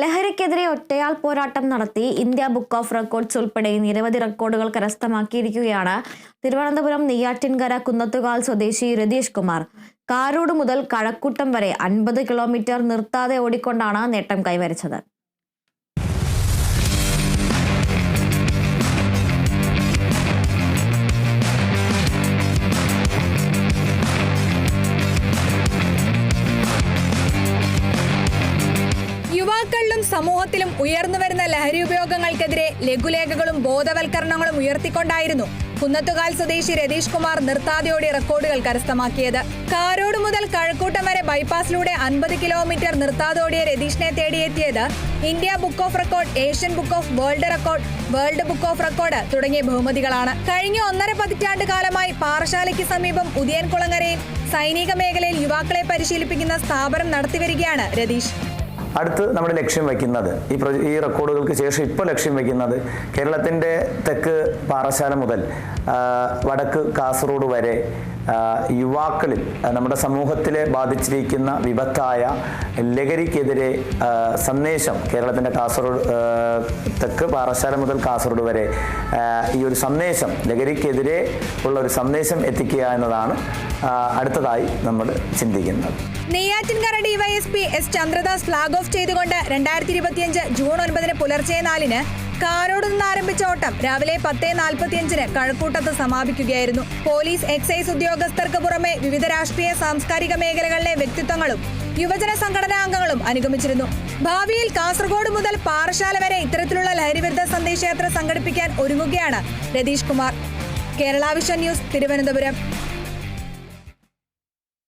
ലഹരിക്കെതിരെ ഒറ്റയാൾ പോരാട്ടം നടത്തി ഇന്ത്യ ബുക്ക് ഓഫ് റെക്കോർഡ്സ് ഉൾപ്പെടെ നിരവധി റെക്കോർഡുകൾ കരസ്ഥമാക്കിയിരിക്കുകയാണ്. തിരുവനന്തപുരം നെയ്യാറ്റിൻകര കുന്നത്തുകാൽ സ്വദേശി രതീഷ് കുമാർ. കാരോട് മുതൽ കഴക്കൂട്ടം വരെ അൻപത് കിലോമീറ്റർ നിർത്താതെ ഓടിക്കൊണ്ടാണ് നേട്ടം കൈവരിച്ചത്. സമൂഹത്തിലും ഉയർന്നുവരുന്ന ലഹരി ഉപയോഗങ്ങൾക്കെതിരെ ലഘുലേഖകളും ബോധവൽക്കരണങ്ങളും ഉയർത്തിക്കൊണ്ടായിരുന്നു കുന്നത്തുകാൽ സ്വദേശി രതീഷ് കുമാർ നിർത്താതെയോടെ റെക്കോർഡുകൾ കരസ്ഥമാക്കിയത്. കാരോട് മുതൽ കഴക്കൂട്ടം വരെ ബൈപ്പാസിലൂടെ അൻപത് കിലോമീറ്റർ നിർത്താതോടിയ രതീഷിനെ തേടിയെത്തിയത് India book of record Asian book of world record world book of record തുടങ്ങിയ ബഹുമതികളാണ്. കഴിഞ്ഞ ഒന്നര പതിറ്റാണ്ട് കാലമായി പാറശാലയ്ക്ക് സമീപം ഉദയൻകുളങ്ങരയിൽ സൈനിക മേഖലയിൽ യുവാക്കളെ പരിശീലിപ്പിക്കുന്ന സ്ഥാപനം നടത്തിവരികയാണ് രതീഷ്. അടുത്ത് നമ്മുടെ ലക്ഷ്യം വയ്ക്കുന്നത്. ഈ ഈ റെക്കോർഡുകൾക്ക് ശേഷം ഇപ്പോൾ ലക്ഷ്യം വയ്ക്കുന്നത് കേരളത്തിന്റെ തെക്ക് പാറശാല മുതൽ വടക്ക് കാസർഗോഡ് വരെ യുവാക്കളിൽ നമ്മുടെ സമൂഹത്തിലെ ബാധിച്ചിരിക്കുന്ന വിപത്തായ ലഹരിക്കെതിരെ സന്ദേശം കേരളത്തിന്റെ കാസർഗോഡ് തെക്ക് പാറശാല മുതൽ കാസർഗോഡ് വരെ ഈ ഒരു സന്ദേശം ലഹരിക്കെതിരെ ഉള്ള ഒരു സന്ദേശം എത്തിക്കുക എന്നതാണ് അടുത്തതായി നമ്മൾ ചിന്തിക്കുന്നത്. Neyyattinkara DYSP S. Chandradas flag off ചെയ്തുകൊണ്ട് രണ്ടായിരത്തി ഇരുപത്തിയഞ്ച് ജൂൺ ഒൻപതിന് പുലർച്ചെ നാലിന് കാരോട് നിന്ന് ആരംഭിച്ച ഓട്ടം രാവിലെ പത്ത് നാൽപ്പത്തിയഞ്ചിന് കഴക്കൂട്ടത്ത് സമാപിക്കുകയായിരുന്നു. പോലീസ് എക്സൈസ് ഉദ്യോഗസ്ഥർക്ക് പുറമെ വിവിധ രാഷ്ട്രീയ സാംസ്കാരിക മേഖലകളിലെ വ്യക്തിത്വങ്ങളും യുവജന സംഘടനാ അംഗങ്ങളും അനുഗമിച്ചിരുന്നു. ഭാവിയിൽ കാസർഗോഡ് മുതൽ പാറശാല വരെ ഇത്തരത്തിലുള്ള ലഹരിവിരുദ്ധ സന്ദേശയാത്ര സംഘടിപ്പിക്കാൻ ഒരുങ്ങുകയാണ് രതീഷ് കുമാർ. കേരളാവിഷൻ ന്യൂസ് തിരുവനന്തപുരം.